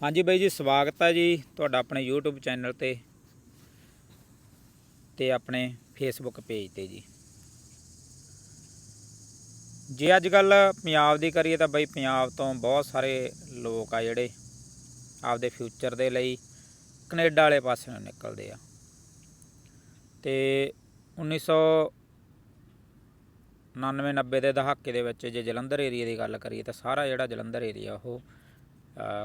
ਹਾਂਜੀ ਬਾਈ ਜੀ, ਸਵਾਗਤ ਹੈ ਜੀ ਤੁਹਾਡਾ ਆਪਣੇ YouTube ਚੈਨਲ ਤੇ ਤੇ ਆਪਣੇ Facebook ਪੇਜ ਤੇ ਜੀ। ਜੇ ਅੱਜ ਕੱਲ ਪੰਜਾਬ ਦੀ ਕਰੀਏ ਤਾਂ ਬਾਈ ਪੰਜਾਬ ਤੋਂ ਬਹੁਤ ਸਾਰੇ ਲੋਕ ਆ ਜਿਹੜੇ ਆਪਦੇ ਫਿਊਚਰ ਦੇ ਲਈ ਕੈਨੇਡਾ ਵਾਲੇ ਪਾਸੇ ਨੂੰ ਨਿਕਲਦੇ ਆ। ਤੇ 1999 90 ਦੇ ਦਹਾਕੇ ਦੇ ਵਿੱਚ ਜੇ ਜਲੰਧਰ ਏਰੀਆ ਦੀ ਗੱਲ ਕਰੀਏ ਤਾਂ ਸਾਰਾ ਜਿਹੜਾ ਜਲੰਧਰ ਏਰੀਆ ਉਹ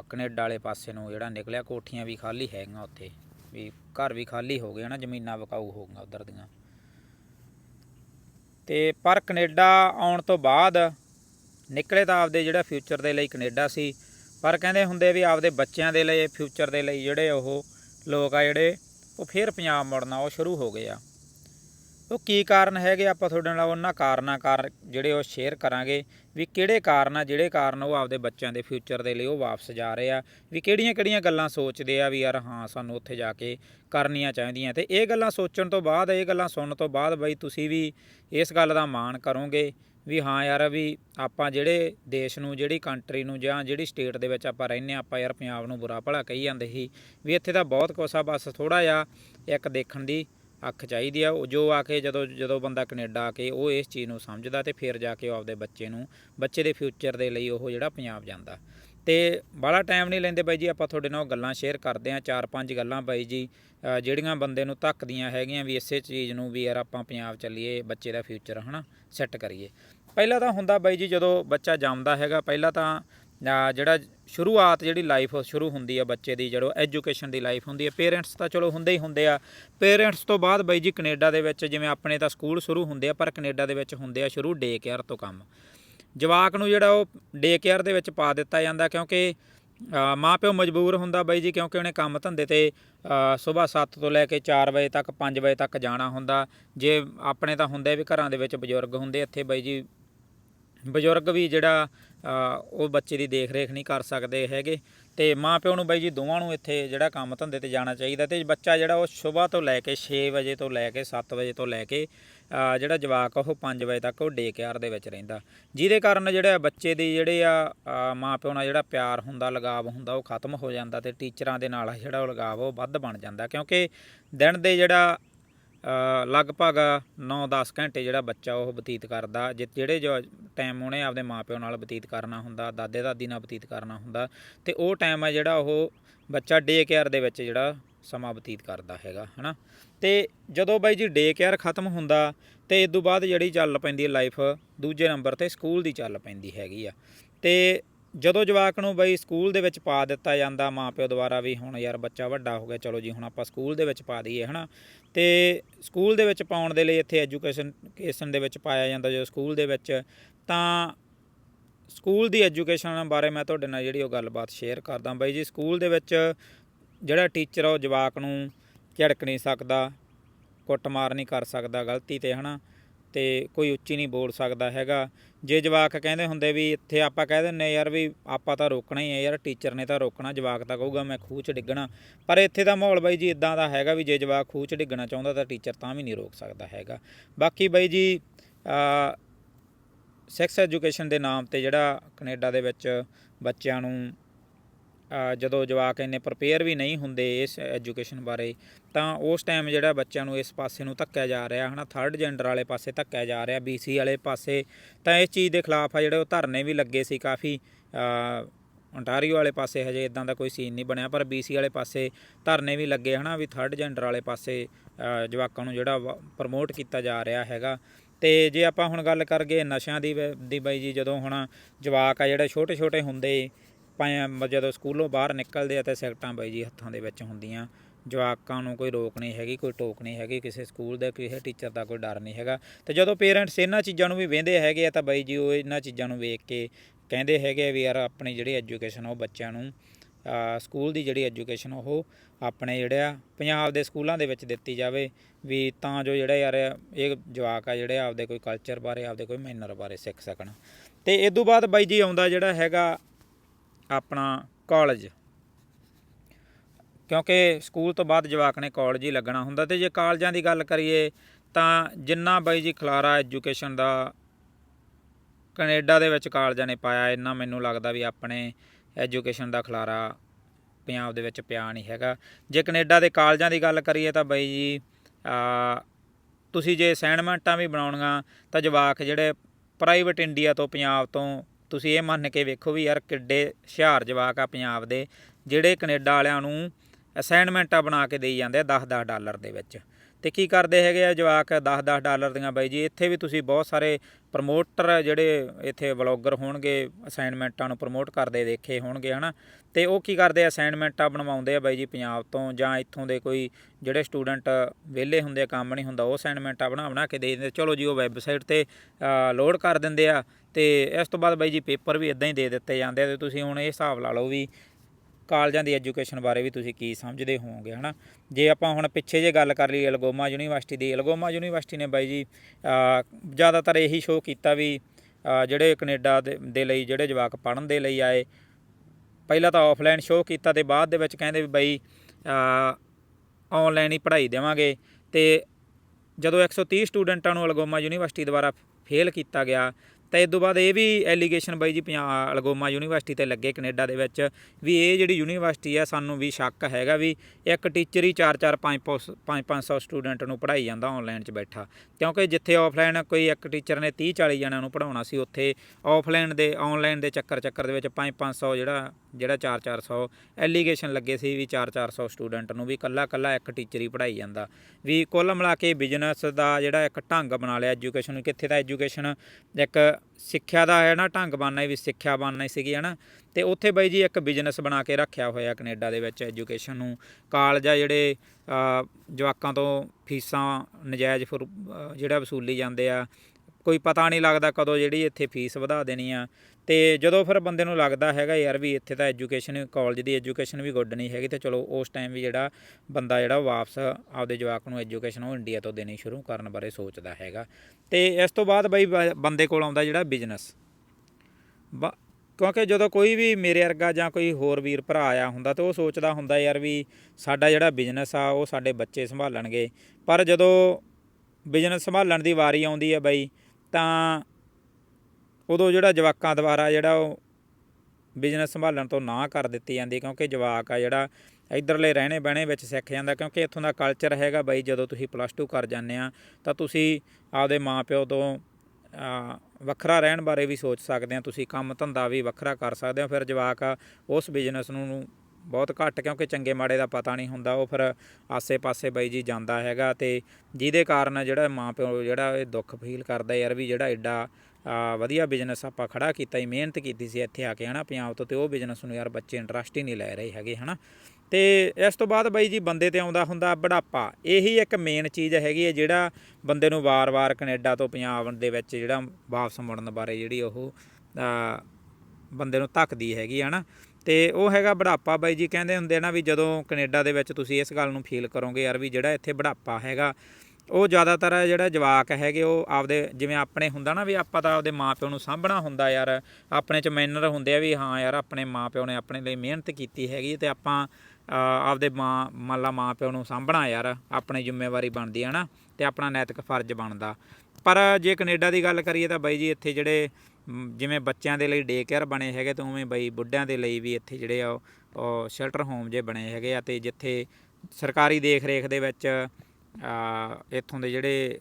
ਕੈਨੇਡਾ ਵਾਲੇ ਪਾਸੇ ਨੂੰ ਜਿਹੜਾ ਨਿਕਲਿਆ, ਕੋਠੀਆਂ ਵੀ ਖਾਲੀ ਹੈਗੀਆਂ ਉੱਥੇ। ਵੀ ਘਰ ਵੀ ਖਾਲੀ ਹੋ ਗਏ ਨਾ ਜ਼ਮੀਨਾਂ ਵਿਕਾਊ ਹੋ ਗਈਆਂ ਉਧਰ ਦੀਆਂ। ਤੇ ਪਰ ਕੈਨੇਡਾ ਆਉਣ ਤੋਂ ਬਾਅਦ ਨਿਕਲੇ ਤਾਂ ਆਪਦੇ ਜਿਹੜਾ ਫਿਊਚਰ ਦੇ ਲਈ ਕੈਨੇਡਾ ਸੀ, ਪਰ ਕਹਿੰਦੇ ਹੁੰਦੇ ਵੀ ਆਪਦੇ ਬੱਚਿਆਂ ਦੇ ਲਈ ਫਿਊਚਰ ਦੇ ਲਈ ਜਿਹੜੇ ਉਹ ਲੋਕ ਆ ਜਿਹੜੇ, ਉਹ ਫੇਰ ਪੰਜਾਬ ਮੁੜਨਾ ਉਹ ਸ਼ੁਰੂ ਹੋ ਗਏ ਆ। ਉਹ ਕੀ ਕਾਰਨ ਹੈਗੇ? ਆਪਾਂ ਤੁਹਾਡੇ ਨਾਲ ਉਹਨਾਂ ਕਾਰਨਾਂ ਕਾਰ ਜਿਹੜੇ ਉਹ ਸ਼ੇਅਰ ਕਰਾਂਗੇ ਵੀ ਕਿਹੜੇ ਕਾਰਨ ਆ, ਜਿਹੜੇ ਕਾਰਨ ਉਹ ਆਪਦੇ ਬੱਚਿਆਂ ਦੇ ਫਿਊਚਰ ਦੇ ਲਈ ਉਹ ਵਾਪਸ ਜਾ ਰਹੇ ਆ, ਵੀ ਕਿਹੜੀਆਂ ਕਿਹੜੀਆਂ ਗੱਲਾਂ ਸੋਚਦੇ ਆ ਵੀ ਯਾਰ ਹਾਂ ਸਾਨੂੰ ਉੱਥੇ ਜਾ ਕੇ ਕਰਨੀਆਂ ਚਾਹੀਦੀਆਂ। ਤੇ ਇਹ ਗੱਲਾਂ ਸੋਚਣ ਤੋਂ ਬਾਅਦ, ਇਹ ਗੱਲਾਂ ਸੁਣਨ ਤੋਂ ਬਾਅਦ ਬਈ ਤੁਸੀਂ ਵੀ ਇਸ ਗੱਲ ਦਾ ਮਾਣ ਕਰੋਗੇ ਵੀ ਹਾਂ ਯਾਰ ਵੀ ਆਪਾਂ ਜਿਹੜੇ ਦੇਸ਼ ਨੂੰ, ਜਿਹੜੀ ਕੰਟਰੀ ਨੂੰ ਜਾਂ ਜਿਹੜੀ ਸਟੇਟ ਦੇ ਵਿੱਚ ਆਪਾਂ ਰਹਿੰਦੇ ਹਾਂ, ਆਪਾਂ ਯਾਰ ਪੰਜਾਬ ਨੂੰ ਬੁਰਾ ਭਲਾ ਕਹੀ ਜਾਂਦੇ ਸੀ ਵੀ ਇੱਥੇ ਤਾਂ ਬਹੁਤ ਕੁਛ ਆ, ਬਸ ਥੋੜਾ ਜਿਹਾ ਇੱਕ ਦੇਖਣ ਦੀ ਅੱਖ ਚਾਹੀਦੀ ਆ। ਉਹ ਜੋ ਆ ਕੇ ਜਦੋਂ ਜਦੋਂ ਬੰਦਾ ਕੈਨੇਡਾ ਆ ਕੇ ਉਹ ਇਸ ਚੀਜ਼ ਨੂੰ ਸਮਝਦਾ ਤੇ ਫਿਰ ਜਾ ਕੇ ਉਹ ਆਪਦੇ ਬੱਚੇ ਨੂੰ, ਬੱਚੇ ਦੇ ਫਿਊਚਰ ਦੇ ਲਈ ਉਹ ਜਿਹੜਾ ਪੰਜਾਬ ਜਾਂਦਾ। ਤੇ ਬੜਾ ਟਾਈਮ ਨਹੀਂ ਲੈਂਦੇ ਬਾਈ ਜੀ, ਆਪਾਂ ਤੁਹਾਡੇ ਨਾਲ ਉਹ ਗੱਲਾਂ ਸ਼ੇਅਰ ਕਰਦੇ ਆ ਚਾਰ ਪੰਜ ਗੱਲਾਂ ਬਾਈ ਜੀ ਜਿਹੜੀਆਂ ਬੰਦੇ ਨੂੰ ਧੱਕਦੀਆਂ ਹੈਗੀਆਂ ਵੀ ਇਸੇ ਚੀਜ਼ ਨੂੰ ਵੀ ਯਾਰ ਆਪਾਂ ਪੰਜਾਬ ਚੱਲੀਏ, ਬੱਚੇ ਦਾ ਫਿਊਚਰ ਹਨਾ, ਸੈੱਟ ਕਰੀਏ। ਪਹਿਲਾਂ ਤਾਂ ਹੁੰਦਾ ਬਾਈ ਜੀ ਜਦੋਂ ਬੱਚਾ ਜੰਮਦਾ ਹੈਗਾ, ਪਹਿਲਾਂ ਤਾਂ ਜਿਹੜਾ ਸ਼ੁਰੂਆਤ ਜਿਹੜੀ ਲਾਈਫ ਸ਼ੁਰੂ ਹੁੰਦੀ ਆ ਬੱਚੇ ਦੀ ਜਦੋਂ ਐਜੂਕੇਸ਼ਨ ਦੀ ਲਾਈਫ ਹੁੰਦੀ ਹੈ ਪੇਰੈਂਟਸ ਤਾਂ ਚਲੋ ਹੁੰਦੇ ਹੀ ਹੁੰਦੇ ਆ। ਪੇਰੈਂਟਸ ਤੋਂ ਬਾਅਦ ਬਾਈ ਜੀ ਕੈਨੇਡਾ ਦੇ ਵਿੱਚ ਜਿਵੇਂ ਆਪਣੇ ਤਾਂ ਸਕੂਲ ਸ਼ੁਰੂ ਹੁੰਦੇ ਆ ਪਰ ਕੈਨੇਡਾ ਦੇ ਵਿੱਚ ਹੁੰਦੇ ਆ ਸ਼ੁਰੂ ਡੇ ਕੇਅਰ ਤੋਂ ਕੰਮ। ਜਵਾਕ ਨੂੰ ਜਿਹੜਾ ਉਹ ਡੇ ਕੇਅਰ ਦੇ ਵਿੱਚ ਪਾ ਦਿੱਤਾ ਜਾਂਦਾ ਕਿਉਂਕਿ ਅ, ਮਾਂ ਪਿਓ ਮਜਬੂਰ ਹੁੰਦਾ ਬਾਈ ਜੀ ਕਿਉਂਕਿ ਉਹਨੇ ਕੰਮ ਧੰਦੇ ਤੇ ਸਵੇਰ 7 ਤੋਂ ਲੈ ਕੇ 4 ਵਜੇ ਤੱਕ 5 ਵਜੇ ਤੱਕ ਜਾਣਾ ਹੁੰਦਾ। ਜੇ ਆਪਣੇ ਤਾਂ ਹੁੰਦੇ ਵੀ ਘਰਾਂ ਦੇ ਵਿੱਚ ਬਜ਼ੁਰਗ ਹੁੰਦੇ ਇੱਥੇ ਬਾਈ ਜੀ ਬਜ਼ੁਰਗ ਵੀ ਜਿਹੜਾ ਉਹ ਬੱਚੇ ਦੀ ਦੇਖ ਰੇਖ ਨਹੀਂ ਕਰ ਸਕਦੇ ਹੈਗੇ। ਤੇ ਮਾਂ ਪਿਓ ਨੂੰ ਬਾਈ ਜੀ ਦੋਵਾਂ ਨੂੰ ਇੱਥੇ ਜਿਹੜਾ ਕੰਮ ਧੰਦੇ ਤੇ ਜਾਣਾ ਚਾਹੀਦਾ ਤੇ ਬੱਚਾ ਜਿਹੜਾ ਉਹ ਸਵੇਰ ਤੋਂ ਲੈ ਕੇ 6 ਵਜੇ ਤੋਂ ਲੈ ਕੇ 7 ਵਜੇ ਤੋਂ ਲੈ ਕੇ ਜਿਹੜਾ ਜਵਾਕ ਆ ਉਹ 5 ਵਜੇ ਤੱਕ ਉਹ ਡੇ ਕੇਅਰ ਦੇ ਵਿੱਚ ਰਹਿੰਦਾ। ਜਿਹਦੇ ਕਾਰਨ ਜਿਹੜਾ ਬੱਚੇ ਦੀ ਜਿਹੜੇ ਆ ਅ, ਮਾਂ ਪਿਓ ਨਾਲ ਜਿਹੜਾ ਪਿਆਰ ਹੁੰਦਾ ਲਗਾਵ ਹੁੰਦਾ ਉਹ ਖਤਮ ਹੋ ਜਾਂਦਾ ਤੇ ਟੀਚਰਾਂ ਦੇ ਨਾਲ ਜਿਹੜਾ ਉਹ ਲਗਾਵ ਉਹ ਵੱਧ ਬਣ ਜਾਂਦਾ। ਕਿਉਂਕਿ ਦਿਨ ਦੇ ਜਿਹੜਾ ਲਗਭਗ 9-10 ਘੰਟੇ ਜਿਹੜਾ ਬੱਚਾ ਉਹ ਬਤੀਤ ਕਰਦਾ, ਜਿ- ਜਿਹੜੇ ਜੋ ਟਾਈਮ ਉਹਨੇ ਆਪਦੇ ਮਾਪਿਓ ਨਾਲ ਬਤੀਤ ਕਰਨਾ ਹੁੰਦਾ ਦਾਦੇ ਦਾਦੀ ਨਾਲ ਬਤੀਤ ਕਰਨਾ ਹੁੰਦਾ, ਤੇ ਉਹ ਟਾਈਮ ਹੈ ਜਿਹੜਾ ਉਹ ਬੱਚਾ ਡੇ ਕੇਅਰ ਦੇ ਵਿੱਚ ਜਿਹੜਾ ਸਮਾਂ ਬਤੀਤ ਕਰਦਾ ਹੈਗਾ, ਹਨਾ? ਤੇ ਜਦੋਂ ਬਾਈ ਜੀ ਡੇ ਕੇਅਰ ਖਤਮ ਹੁੰਦਾ, ਤੇ ਇਸ ਤੋਂ ਬਾਅਦ ਜਿਹੜੀ ਚੱਲ ਪੈਂਦੀ ਹੈ ਲਾਈਫ ਦੂਜੇ ਨੰਬਰ ਤੇ ਸਕੂਲ ਦੀ ਚੱਲ ਪੈਂਦੀ ਹੈਗੀ ਆ। ਤੇ ਜਦੋਂ ਜਵਾਕ ਨੂੰ ਬਈ ਸਕੂਲ ਦੇ ਵਿੱਚ ਪਾ ਦਿੱਤਾ ਜਾਂਦਾ, ਮਾਪਿਓ ਦੁਆਰਾ ਵੀ ਹੁਣ ਯਾਰ ਬੱਚਾ ਵੱਡਾ ਹੋ ਗਿਆ, ਚਲੋ ਜੀ ਹੁਣ ਆਪਾਂ ਸਕੂਲ ਦੇ ਵਿੱਚ ਪਾ ਦਈਏ, ਹਨਾ? ਤੇ ਸਕੂਲ ਦੇ ਵਿੱਚ ਪਾਉਣ ਦੇ ਲਈ ਇੱਥੇ ਐਜੂਕੇਸ਼ਨ, ਕੇਸ਼ਨ ਦੇ ਵਿੱਚ ਪਾਇਆ ਜਾਂਦਾ ਜੋ ਸਕੂਲ ਦੇ ਵਿੱਚ, ਤਾਂ ਸਕੂਲ ਦੀ ਐਜੂਕੇਸ਼ਨ ਬਾਰੇ ਮੈਂ ਤੁਹਾਡੇ ਨਾਲ ਜਿਹੜੀ ਉਹ ਗੱਲਬਾਤ ਸ਼ੇਅਰ ਕਰਦਾ। ਬਾਈ ਜੀ ਸਕੂਲ ਦੇ ਵਿੱਚ ਜਿਹੜਾ ਟੀਚਰ ਆ ਉਹ ਜਵਾਕ ਨੂੰ ਝਿੜਕ ਨਹੀਂ ਸਕਦਾ ਕੁੱਟਮਾਰ ਨਹੀਂ ਕਰ ਸਕਦਾ, ਗਲਤੀ ਤੇ, ਹਨਾ? ਤੇ ਕੋਈ ਉੱਚੀ ਨਹੀਂ ਬੋਲ ਸਕਦਾ ਹੈਗਾ। ਜੇ ਜਵਾਕ ਕਹਿੰਦੇ ਹੁੰਦੇ ਵੀ ਇੱਥੇ ਆਪਾਂ ਕਹਿ ਦਿੰਨੇ ਯਾਰ ਵੀ ਆਪਾਂ ਤਾਂ ਰੋਕਣਾ ਹੀ ਹੈ, ਯਾਰ ਟੀਚਰ ਨੇ ਤਾਂ ਰੋਕਣਾ, ਜਵਾਕ ਤਾਂ ਕਹੂਗਾ ਮੈਂ ਖੂਹ 'ਚ ਡਿੱਗਣਾ। ਪਰ ਇੱਥੇ ਦਾ ਮਾਹੌਲ ਬਾਈ ਜੀ ਇਦਾਂ ਦਾ ਹੈਗਾ ਵੀ ਜੇ ਜਵਾਕ ਖੂਹ 'ਚ ਡਿੱਗਣਾ ਚਾਹੁੰਦਾ ਤਾਂ ਟੀਚਰ ਤਾਂ ਵੀ ਨਹੀਂ ਰੋਕ ਸਕਦਾ ਹੈਗਾ। ਬਾਕੀ ਬਾਈ ਜੀ ਸੈਕਸ ਐਜੂਕੇਸ਼ਨ ਦੇ ਨਾਮ ਤੇ ਜਿਹੜਾ ਕੈਨੇਡਾ ਦੇ ਵਿੱਚ ਬੱਚਿਆਂ ਨੂੰ ਜਦੋਂ ਜਵਾਕ ਇੰਨੇ ਪ੍ਰਪੇਅਰ ਵੀ ਨਹੀਂ ਹੁੰਦੇ ਇਸ ਐਜੂਕੇਸ਼ਨ ਬਾਰੇ ਤਾਂ ਉਸ ਟਾਈਮ ਜਿਹੜਾ ਬੱਚਿਆਂ ਨੂੰ ਇਸ ਪਾਸੇ ਨੂੰ ਧੱਕਿਆ ਜਾ ਰਿਹਾ ਹਨਾ ਥਰਡ ਜੈਂਡਰ ਵਾਲੇ ਪਾਸੇ ਧੱਕਿਆ ਜਾ ਰਿਹਾ ਬੀਸੀ ਵਾਲੇ ਪਾਸੇ ਤਾਂ ਇਸ ਚੀਜ਼ ਦੇ ਖਿਲਾਫ ਆ ਜਿਹੜੇ ਉਹ ਧਰਨੇ ਵੀ ਲੱਗੇ ਸੀ ਕਾਫੀ ਅ, ਵਾਲੇ ਪਾਸੇ ਹਜੇ ਇਦਾਂ ਦਾ ਕੋਈ ਸੀਨ ਨਹੀਂ ਬਣਿਆ ਪਰ ਬੀਸੀ ਵਾਲੇ ਪਾਸੇ ਧਰਨੇ ਵੀ ਲੱਗੇ ਹਨਾ ਵੀ ਥਰਡ ਜੈਂਡਰ ਵਾਲੇ ਪਾਸੇ ਜਵਾਕਾਂ ਨੂੰ ਜਿਹੜਾ ਪ੍ਰਮੋਟ ਕੀਤਾ ਜਾ ਰਿਹਾ ਹੈਗਾ। ਤੇ ਜੇ ਆਪਾਂ ਹੁਣ ਗੱਲ ਕਰਗੇ ਨਸ਼ਿਆਂ ਦੀ ਵ- ਦੀ ਬਾਈ ਜੀ ਜਦੋਂ ਹੁਣ ਜਵਾਕ ਆ ਜਿਹੜੇ ਛੋਟੇ ਛੋਟੇ ਹੁੰਦੇ ਭਾਵੇਂ ਜਦੋਂ ਸਕੂਲੋਂ ਬਾਹਰ ਨਿਕਲਦੇ ਆ ਤਾਂ ਸਿਗਰਟਾਂ ਬਾਈ ਜੀ ਹੱਥਾਂ ਦੇ ਵਿੱਚ ਹੁੰਦੀਆਂ। ਜਵਾਕਾਂ ਨੂੰ ਕੋਈ ਰੋਕ ਨਹੀਂ ਹੈਗੀ, ਕੋਈ ਟੋਕ ਨਹੀਂ ਹੈਗੀ, ਕਿਸੇ ਸਕੂਲ ਦੇ, ਕਿਸੇ ਟੀਚਰ ਦਾ ਕੋਈ ਡਰ ਨਹੀਂ ਹੈਗਾ। ਤੇ ਜਦੋਂ ਪੇਰੈਂਟਸ ਇਹਨਾਂ ਚੀਜ਼ਾਂ ਨੂੰ ਵੀ ਵੇਂਦੇ ਹੈਗੇ ਆ ਤਾਂ ਬਾਈ ਜੀ ਉਹ ਇਹਨਾਂ ਚੀਜ਼ਾਂ ਨੂੰ ਵੇਖ ਕੇ ਕਹਿੰਦੇ ਹੈਗੇ ਆ ਵੀ ਯਾਰ ਆਪਣੀ ਜਿਹੜੀ ਐਜੂਕੇਸ਼ਨ ਉਹ ਬੱਚਿਆਂ ਨੂੰ ਸਕੂਲ ਦੀ ਜਿਹੜੀ ਐਜੂਕੇਸ਼ਨ ਉਹ ਆਪਣੇ ਜਿਹੜੇ ਆ ਪੰਜਾਬ ਦੇ ਸਕੂਲਾਂ ਦੇ ਵਿੱਚ ਦਿੱਤੀ ਜਾਵੇ। ਵੀ ਤਾਂ ਜੋ ਜਿਹੜਾ ਯਾਰ ਇਹ ਜਵਾਕ ਆ ਜਿਹੜੇ ਆਪਦੇ ਕੋਈ ਕਲਚਰ ਬਾਰੇ, ਆਪਦੇ ਕੋਈ ਮੈਨਰ ਬਾਰੇ ਸਿੱਖ ਸਕਣ। ਤੇ ਇਸ ਤੋਂ ਬਾਅਦ ਬਾਈ ਜੀ ਆਉਂਦਾ ਜਿਹੜਾ ਹੈਗਾ ਆਪਣਾ ਕਾਲਜ। ਕਿਉਂਕਿ ਸਕੂਲ ਤੋਂ ਬਾਅਦ ਜਵਾਕ ਨੇ ਕਾਲਜ ਹੀ ਲੱਗਣਾ ਹੁੰਦਾ ਤੇ ਜੇ ਕਾਲਜਾਂ ਦੀ ਗੱਲ ਕਰੀਏ ਤਾਂ ਜਿੰਨਾ ਬਾਈ ਜੀ ਖਲਾਰਾ ਐਜੂਕੇਸ਼ਨ ਦਾ ਕੈਨੇਡਾ ਦੇ ਵਿੱਚ ਕਾਲਜਾਂ ਨੇ ਪਾਇਆ, ਇੰਨਾ ਮੈਨੂੰ ਲੱਗਦਾ ਵੀ ਆਪਣੇ ਐਜੂਕੇਸ਼ਨ ਦਾ ਖਲਾਰਾ ਪੰਜਾਬ ਦੇ ਵਿੱਚ ਪਿਆ ਨਹੀਂ ਹੈਗਾ। ਜੇ ਕੈਨੇਡਾ ਦੇ ਕਾਲਜਾਂ ਦੀ ਗੱਲ ਕਰੀਏ ਤਾਂ ਬਾਈ ਜੀ ਤੁਸੀਂ ਜੇ ਅਸਾਈਨਮੈਂਟਾਂ ਵੀ ਬਣਾਉਣੀਆਂ ਤਾਂ ਜਵਾਕ ਜਿਹੜੇ ਪ੍ਰਾਈਵੇਟ ਇੰਡੀਆ ਤੋਂ, ਪੰਜਾਬ ਤੋਂ ਤੁਸੀਂ ਇਹ ਮੰਨ ਕੇ ਵੇਖੋ ਵੀ ਯਾਰ ਕਿੱਡੇ ਹੁਸ਼ਿਆਰ ਜਵਾਕ ਆ ਪੰਜਾਬ ਦੇ, ਜਿਹੜੇ ਕੈਨੇਡਾ ਵਾਲਿਆਂ ਨੂੰ ਅਸਾਈਨਮੈਂਟਾਂ ਬਣਾ ਕੇ ਦੇਈ ਜਾਂਦੇ ਆ 10-10 ਡਾਲਰ ਦੇ ਵਿੱਚ। ਤੇ ਕੀ ਕਰਦੇ ਹੈਗੇ ਆ ਜਵਾਕ? 10-10 ਡਾਲਰ ਦੀਆਂ ਬਾਈ ਜੀ, ਇੱਥੇ ਵੀ ਤੁਸੀਂ ਬਹੁਤ ਸਾਰੇ ਪ੍ਰਮੋਟਰ ਜਿਹੜੇ ਇੱਥੇ ਵਲੌਗਰ ਹੋਣਗੇ ਅਸਾਈਨਮੈਂਟਾਂ ਨੂੰ ਪ੍ਰਮੋਟ ਕਰਦੇ, ਦੇਖੇ ਹੋਣਗੇ, ਹਨਾ? ਤੇ ਉਹ ਕੀ ਕਰਦੇ ਆ ਅਸਾਈਨਮੈਂਟਾਂ ਬਣਵਾਉਂਦੇ ਆ ਬਾਈ ਜੀ ਪੰਜਾਬ ਤੋਂ ਜਾਂ ਇੱਥੋਂ ਦੇ ਕੋਈ ਜਿਹੜੇ ਸਟੂਡੈਂਟ ਵਿਹਲੇ ਹੁੰਦੇ ਆ, ਕੰਮ ਨਹੀਂ ਹੁੰਦਾ, ਉਹ ਅਸਾਈਨਮੈਂਟਾਂ ਬਣਾ ਬਣਾ ਕੇ ਦੇ ਦਿੰਦੇ। ਚਲੋ ਜੀ, ਉਹ ਵੈਬਸਾਈਟ ਤੇ ਲੋਡ ਕਰ ਦਿੰਦੇ ਆ ਤੇ ਇਸ ਤੋਂ ਬਾਅਦ ਬਾਈ ਜੀ ਪੇਪਰ ਵੀ ਇਦਾਂ ਹੀ ਦੇ ਦਿੱਤੇ ਜਾਂਦੇ ਆ ਤੇ ਤੁਸੀਂ ਹੁਣ ਇਹ ਹਿਸਾਬ ਲਾ ਲਓ ਵੀ ਕਾਲਜਾਂ ਦੀ ਐਜੂਕੇਸ਼ਨ ਬਾਰੇ ਵੀ ਤੁਸੀਂ ਕੀ ਸਮਝਦੇ ਹੋਵੋਗੇ, ਹਨਾ? ਜੇ ਆਪਾਂ ਹੁਣ ਪਿੱਛੇ ਜੇ ਗੱਲ ਕਰ ਲਈ ਅਲਗੋਮਾ ਯੂਨੀਵਰਸਿਟੀ ਦੀ, ਅਲਗੋਮਾ ਯੂਨੀਵਰਸਿਟੀ ਨੇ ਬਾਈ ਜੀ ਜ਼ਿਆਦਾਤਰ ਇਹੀ ਸ਼ੋਅ ਕੀਤਾ ਵੀ ਜਿਹੜੇ ਕੈਨੇਡਾ ਦੇ ਦੇ ਲਈ, ਜਿਹੜੇ ਜਵਾਕ ਪੜ੍ਹਨ ਦੇ ਲਈ ਆਏ। ਪਹਿਲਾਂ ਤਾਂ ਆਫਲਾਈਨ ਸ਼ੋਅ ਕੀਤਾ ਤੇ ਬਾਅਦ ਦੇ ਵਿੱਚ ਕਹਿੰਦੇ ਵੀ ਬਾਈ ਆਨਲਾਈਨ ਹੀ ਪੜ੍ਹਾਈ ਦੇਵਾਂਗੇ ਤੇ ਜਦੋਂ 130 ਸਟੂਡੈਂਟਾਂ ਨੂੰ ਅਲਗੋਮਾ ਯੂਨੀਵਰਸਿਟੀ ਦੁਆਰਾ ਫੇਲ ਕੀਤਾ ਗਿਆ ਤਾਂ ਇਸ ਤੋਂ ਬਾਅਦ ਇਹ ਵੀ ਐਲੀਗੇਸ਼ਨ ਬਾਈ ਜੀ ਪੰਜਾਬ ਅਲਗੋਮਾ ਯੂਨੀਵਰਸਿਟੀ ਤੇ ਲੱਗੇ ਕੈਨੇਡਾ ਦੇ ਵਿੱਚ ਵੀ ਇਹ ਜਿਹੜੀ ਯੂਨੀਵਰਸਿਟੀ ਆ ਸਾਨੂੰ ਵੀ ਸ਼ੱਕ ਹੈਗਾ ਵੀ ਇੱਕ ਟੀਚਰ ਹੀ 4-4 5-500 ਸਟੂਡੈਂਟ ਨੂੰ ਪੜ੍ਹਾਈ ਜਾਂਦਾ ਆਨਲਾਈਨ 'ਚ ਬੈਠਾ। ਕਿਉਂਕਿ ਜਿੱਥੇ ਆਫਲਾਈਨ ਕੋਈ ਇੱਕ ਟੀਚਰ ਨੇ 30-40 ਜਣਿਆਂ ਨੂੰ ਪੜਾਉਣਾ ਸੀ, ਉੱਥੇ ਆਫਲਾਈਨ ਦੇ ਆਨਲਾਈਨ ਦੇ ਚੱਕਰ ਚੱਕਰ ਦੇ ਵਿੱਚ 5-500 ਜਿਹੜਾ ਜਿਹੜਾ 4-400 ਐਲੀਗੇਸ਼ਨ ਲੱਗੇ ਸੀ ਵੀ 4-400 ਸਟੂਡੈਂਟ ਨੂੰ ਵੀ ਕੱਲਾ ਕੱਲਾ ਇੱਕ ਟੀਚਰ ਹੀ ਪੜ੍ਹਾਈ ਜਾਂਦਾ। ਵੀ ਕੁੱਲ ਮਿਲਾ ਕੇ ਬਿਜ਼ਨਸ ਦਾ ਜਿਹੜਾ ਇੱਕ ਢੰਗ ਬਣਾ ਲਿਆ ਐਜੂਕੇਸ਼ਨ ਨੂੰ, ਕਿੱਥੇ ਤਾਂ ਐਜੂਕੇਸ਼ਨ ਇੱਕ ਸਿੱਖਿਆ ਦਾ ਹੈ ਨਾ, ਢੰਗ ਬਣਨਾ ਵੀ ਸਿੱਖਿਆ ਬਣਨਾ ਸੀਗੀ, ਹੈ ਨਾ। ਤੇ ਉੱਥੇ ਬਾਈ ਜੀ ਇੱਕ ਬਿਜ਼ਨਸ ਬਣਾ ਕੇ ਰੱਖਿਆ ਹੋਇਆ ਕੈਨੇਡਾ ਦੇ ਵਿੱਚ ਐਜੂਕੇਸ਼ਨ ਨੂੰ। ਕਾਲਜ ਆ ਜਿਹੜੇ ਜਵਾਕਾਂ ਤੋਂ ਫੀਸਾਂ ਨਜਾਇਜ਼ ਫਿਰ ਜਿਹੜਾ ਵਸੂਲੀ ਜਾਂਦੇ ਆ। ਕੋਈ ਪਤਾ ਨਹੀਂ ਲੱਗਦਾ ਕਦੋਂ ਜਿਹੜੀ ਇੱਥੇ ਫੀਸ ਵਧਾ ਦੇਣੀ ਆ। ਤੇ ਜਦੋਂ ਫਿਰ ਬੰਦੇ ਨੂੰ ਲੱਗਦਾ ਹੈਗਾ ਯਾਰ ਵੀ ਇੱਥੇ ਤਾਂ ਐਜੂਕੇਸ਼ਨ ਕਾਲਜ ਦੀ ਐਜੂਕੇਸ਼ਨ ਵੀ ਗੁੱਡ ਨਹੀਂ ਹੈਗੀ ਤੇ ਚਲੋ ਉਸ ਟਾਈਮ ਵੀ ਜਿਹੜਾ ਬੰਦਾ ਜਿਹੜਾ ਵਾਪਸ ਆਪਦੇ ਜਵਾਕ ਨੂੰ ਐਜੂਕੇਸ਼ਨ ਉਹ ਇੰਡੀਆ ਤੋਂ ਦੇਣੀ ਸ਼ੁਰੂ ਕਰਨ ਬਾਰੇ ਸੋਚਦਾ ਹੈਗਾ। ਤੇ ਇਸ ਤੋਂ ਬਾਅਦ ਬਈ ਬ- ਬੰਦੇ ਕੋਲ ਆਉਂਦਾ ਜਿਹੜਾ ਬਿਜ਼ਨਸ ਬ- ਕਿਉਂਕਿ ਜਦੋਂ ਕੋਈ ਵੀ ਮੇਰੇ ਵਰਗਾ ਜਾਂ ਕੋਈ ਹੋਰ ਵੀਰ ਭਰਾ ਆਇਆ ਹੁੰਦਾ ਤਾਂ ਉਹ ਸੋਚਦਾ ਹੁੰਦਾ ਯਾਰ ਵੀ ਸਾਡਾ ਜਿਹੜਾ ਬਿਜ਼ਨਸ ਆ ਉਹ ਸਾਡੇ ਬੱਚੇ ਸੰਭਾਲਣਗੇ। ਪਰ ਜਦੋਂ ਬਿਜ਼ਨਸ ਸੰਭਾਲਣ ਦੀ ਵਾਰੀ ਆਉਂਦੀ ਹੈ ਬਈ, ਤਾਂ ਉਦੋਂ ਜਿਹੜਾ ਜਵਾਕਾਂ ਦੁਆਰਾ ਜਿਹੜਾ ਉਹ ਬਿਜ਼ਨਸ ਸੰਭਾਲਣ ਤੋਂ ਨਾ ਕਰ ਦਿੱਤੀ ਜਾਂਦੀ ਕਿਉਂਕਿ ਜਵਾਕ ਆ ਜਿਹੜਾ ਇਧਰਲੇ ਰਹਿਣੇ ਬਹਿਣੇ ਵਿੱਚ ਸਿੱਖ ਜਾਂਦਾ ਕਿਉਂਕਿ ਇੱਥੋਂ ਦਾ ਕਲਚਰ ਹੈਗਾ ਬਈ ਜਦੋਂ ਤੁਸੀਂ ਪਲੱਸ 2 ਕਰ ਜਾਂਦੇ ਆ ਤਾਂ ਤੁਸੀਂ ਆਪਦੇ ਮਾਪਿਓ ਤੋਂ ਵੱਖਰਾ ਰਹਿਣ ਬਾਰੇ ਵੀ ਸੋਚ ਸਕਦੇ ਆ, ਤੁਸੀਂ ਕੰਮ ਧੰਦਾ ਵੀ ਵੱਖਰਾ ਕਰ ਸਕਦੇ ਹੋ, ਫਿਰ ਜਵਾਕ ਉਸ ਬਿਜ਼ਨਸ ਨੂੰ ਬਹੁਤ ਘੱਟ ਕਿਉਂਕਿ ਚੰਗੇ ਮਾੜੇ ਦਾ ਪਤਾ ਨਹੀਂ ਹੁੰਦਾ, ਉਹ ਫਿਰ ਆਸੇ-ਪਾਸੇ ਬਾਈ ਜੀ ਜਾਂਦਾ ਹੈਗਾ ਤੇ ਜਿਹਦੇ ਕਾਰਨ ਜਿਹੜਾ ਮਾਪਿਓ ਜਿਹੜਾ ਇਹ ਦੁੱਖ ਫੀਲ ਕਰਦਾ ਯਾਰ ਵੀ ਜਿਹੜਾ ਐਡਾ ਵਧੀਆ ਬਿਜ਼ਨਸ ਆਪਾਂ ਖੜਾ ਕੀਤਾ ਹੀ ਮਿਹਨਤ ਕੀਤੀ ਸੀ ਇੱਥੇ ਆ ਕੇ, ਹਨਾ? ਪੰਜਾਬ ਤੋਂ ਤੇ ਉਹ ਬਿਜ਼ਨਸ ਨੂੰ ਯਾਰ ਬੱਚੇ ਇੰਟਰਸਟ ਹੀ ਨਹੀਂ ਲੈ ਰਹੇ ਹੈਗੇ, ਹਨਾ? ਤੇ ਇਸ ਤੋਂ ਬਾਅਦ ਬਾਈ ਜੀ ਬੰਦੇ ਤੇ ਆਉਂਦਾ ਹੁੰਦਾ ਬੁਢਾਪਾ। ਇਹੀ ਇੱਕ ਮੇਨ ਚੀਜ਼ ਹੈਗੀ ਹੈ, ਜਿਹੜਾ ਬੰਦੇ ਨੂੰ ਵਾਰ-ਵਾਰ ਕੈਨੇਡਾ ਤੋਂ ਪੰਜਾਬ ਦੇ ਵਿੱਚ ਜਿਹੜਾ ਵਾਪਸ ਮੁੜਨ ਬਾਰੇ ਜਿਹੜੀ ਉਹ ਬੰਦੇ ਨੂੰ ਧੱਕਦੀ ਹੈਗੀ ਹੈ ਨਾ ਤੇ ਉਹ ਹੈਗਾ ਬੁਢਾਪਾ। ਬਾਈ ਜੀ ਕਹਿੰਦੇ ਹੁੰਦੇ ਨਾ ਵੀ ਜਦੋਂ ਕੈਨੇਡਾ ਦੇ ਵਿੱਚ ਤੁਸੀਂ ਇਸ ਗੱਲ ਨੂੰ ਫੀਲ ਕਰੋਗੇ ਯਾਰ ਵੀ ਜਿਹੜਾ ਇੱਥੇ ਬੁਢਾਪਾ ਹੈਗਾ ਉਹ ਜ਼ਿਆਦਾਤਰ ਜਿਹੜਾ ਜਵਾਕ ਹੈਗੇ, ਉਹ ਆਪਦੇ ਜਿਵੇਂ ਆਪਣੇ ਹੁੰਦਾ ਨਾ ਵੀ ਆਪਾਂ ਤਾਂ ਆਪਦੇ ਮਾਪਿਓ ਨੂੰ ਸਾਂਭਣਾ ਹੁੰਦਾ ਯਾਰ, ਆਪਣੇ ਚ ਮੈਨਰ ਹੁੰਦੇ ਆ ਵੀ ਹਾਂ ਯਾਰ ਆਪਣੇ ਮਾਪਿਓ ਨੇ ਆਪਣੇ ਲਈ ਮਿਹਨਤ ਕੀਤੀ ਹੈਗੀ ਤੇ ਆਪਾਂ ਆਪਦੇ ਮਾਂ, ਮੰਨ ਲਾ ਮਾਪਿਓ ਨੂੰ ਸਾਂਭਣਾ ਯਾਰ, ਆਪਣੀ ਜ਼ਿੰਮੇਵਾਰੀ ਬਣਦੀ ਹੈ ਨਾ, ਤੇ ਆਪਣਾ ਨੈਤਿਕ ਫਰਜ਼ ਬਣਦਾ। ਪਰ ਜੇ ਕੈਨੇਡਾ ਦੀ ਗੱਲ ਕਰੀਏ ਤਾਂ ਬਾਈ ਜੀ ਇੱਥੇ ਜਿਹੜੇ ਜਿਵੇਂ ਬੱਚਿਆਂ ਦੇ ਲਈ ਡੇ ਕੇਅਰ ਬਣੇ ਹੈਗੇ ਤੇ ਉਵੇਂ ਬਈ ਬੁੱਢਿਆਂ ਦੇ ਲਈ ਵੀ ਇੱਥੇ ਜਿਹੜੇ ਆ ਉਹ- ਸ਼ੈਲਟਰ ਹੋਮ ਜੇ ਬਣੇ ਹੈਗੇ ਆ ਤੇ ਜਿੱਥੇ ਸਰਕਾਰੀ ਦੇਖ ਰੇਖ ਦੇ ਵਿੱਚ ਇੱਥੋਂ ਦੇ ਜਿਹੜੇ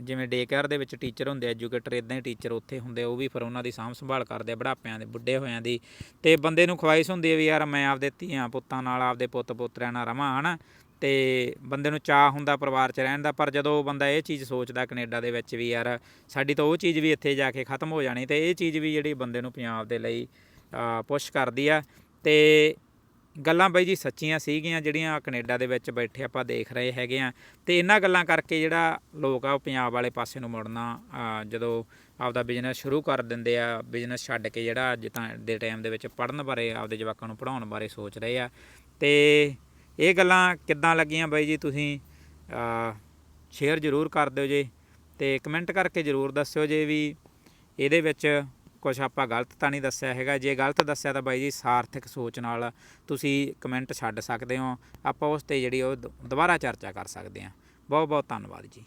ਜਿਵੇਂ ਡੇ ਕੇਅਰ ਦੇ ਵਿੱਚ ਟੀਚਰ ਹੁੰਦੇ ਐਜੂਕੇਟਰ ਇਦਾਂ ਹੀ ਟੀਚਰ ਉੱਥੇ ਹੁੰਦੇ ਉਹ ਵੀ ਫਿਰ ਉਹਨਾਂ ਦੀ ਸਾਂਭ ਸੰਭਾਲ ਕਰਦੇ ਆ, ਬੁਢਾਪਿਆਂ ਦੇ, ਬੁੱਢੇ ਹੋਇਆਂ ਦੀ। ਤੇ ਬੰਦੇ ਨੂੰ ਖਵਾਇਸ਼ ਹੁੰਦੀ ਹੈ ਵੀ ਯਾਰ ਮੈਂ ਆਪਦੇ ਧੀਆਂ ਪੁੱਤਾਂ ਨਾਲ ਆਪਦੇ ਪੁੱਤ ਪੁੱਤਰਿਆਂ ਨਾਲ ਰਵਾਂ, ਹਨਾ? ਤੇ ਬੰਦੇ ਨੂੰ ਚਾਹ ਹੁੰਦਾ ਪਰਿਵਾਰ 'ਚ ਰਹਿਣ ਦਾ, ਪਰ ਜਦੋਂ ਬੰਦਾ ਇਹ ਚੀਜ਼ ਸੋਚਦਾ ਕੈਨੇਡਾ ਦੇ ਵਿੱਚ ਵੀ ਯਾਰ ਸਾਡੀ ਤਾਂ ਉਹ ਚੀਜ਼ ਵੀ ਇੱਥੇ ਜਾ ਕੇ ਖਤਮ ਹੋ ਜਾਣੀ ਤੇ ਇਹ ਚੀਜ਼ ਵੀ ਜਿਹੜੀ ਬੰਦੇ ਨੂੰ ਪੰਜਾਬ ਦੇ ਲਈ ਪੁਸ਼ ਕਰਦੀ ਆ। ਤੇ ਗੱਲਾਂ ਬਾਈ ਜੀ ਸੱਚੀਆਂ ਸੀਗੀਆਂ ਜਿਹੜੀਆਂ ਕੈਨੇਡਾ ਦੇ ਵਿੱਚ ਬੈਠੇ ਆਪਾਂ ਦੇਖ ਰਹੇ ਹੈਗੇ ਆ। ਤੇ ਇਹਨਾਂ ਗੱਲਾਂ ਕਰਕੇ ਜਿਹੜਾ ਲੋਕ ਆ ਉਹ ਪੰਜਾਬ ਵਾਲੇ ਪਾਸੇ ਨੂੰ ਮੁੜਨਾ ਜਦੋਂ ਆਪਦਾ ਬਿਜ਼ਨਸ ਸ਼ੁਰੂ ਕਰ ਦਿੰਦੇ ਆ ਬਿਜ਼ਨਸ ਛੱਡ ਕੇ ਜਿਹੜਾ ਅੱਜ ਤਾਂ ਦੇ ਟਾਈਮ ਦੇ ਵਿੱਚ ਪੜ੍ਹਨ ਬਾਰੇ, ਆਪਦੇ ਜਵਾਕਾਂ ਨੂੰ ਪੜ੍ਹਾਉਣ ਬਾਰੇ ਸੋਚ ਰਹੇ ਆ। ਤੇ ਇਹ ਗੱਲਾਂ ਕਿੱਦਾਂ ਲੱਗੀਆਂ ਬਾਈ ਜੀ ਤੁਸੀਂ ਸ਼ੇਅਰ ਜ਼ਰੂਰ ਕਰ ਦਿਓ ਜੇ ਤੇ ਕਮੈਂਟ ਕਰਕੇ ਜ਼ਰੂਰ ਦੱਸਿਓ ਜੇ ਵੀ ਇਹਦੇ ਵਿੱਚ ਕੁਝ ਆਪਾਂ ਗਲਤ ਤਾਂ ਨਹੀਂ ਦੱਸਿਆ ਹੈਗਾ। ਜੇ ਗਲਤ ਦੱਸਿਆ ਤਾਂ ਬਾਈ ਜੀ ਸਾਰਥਕ ਸੋਚ ਨਾਲ ਤੁਸੀਂ ਕਮੈਂਟ ਛੱਡ ਸਕਦੇ ਹੋ। ਆਪਾਂ ਉਸ ਤੇ ਜਿਹੜੀ ਉਹ ਦੁਬਾਰਾ ਚਰਚਾ ਕਰ ਸਕਦੇ ਹਾਂ। ਬਹੁਤ ਬਹੁਤ ਧੰਨਵਾਦ ਜੀ।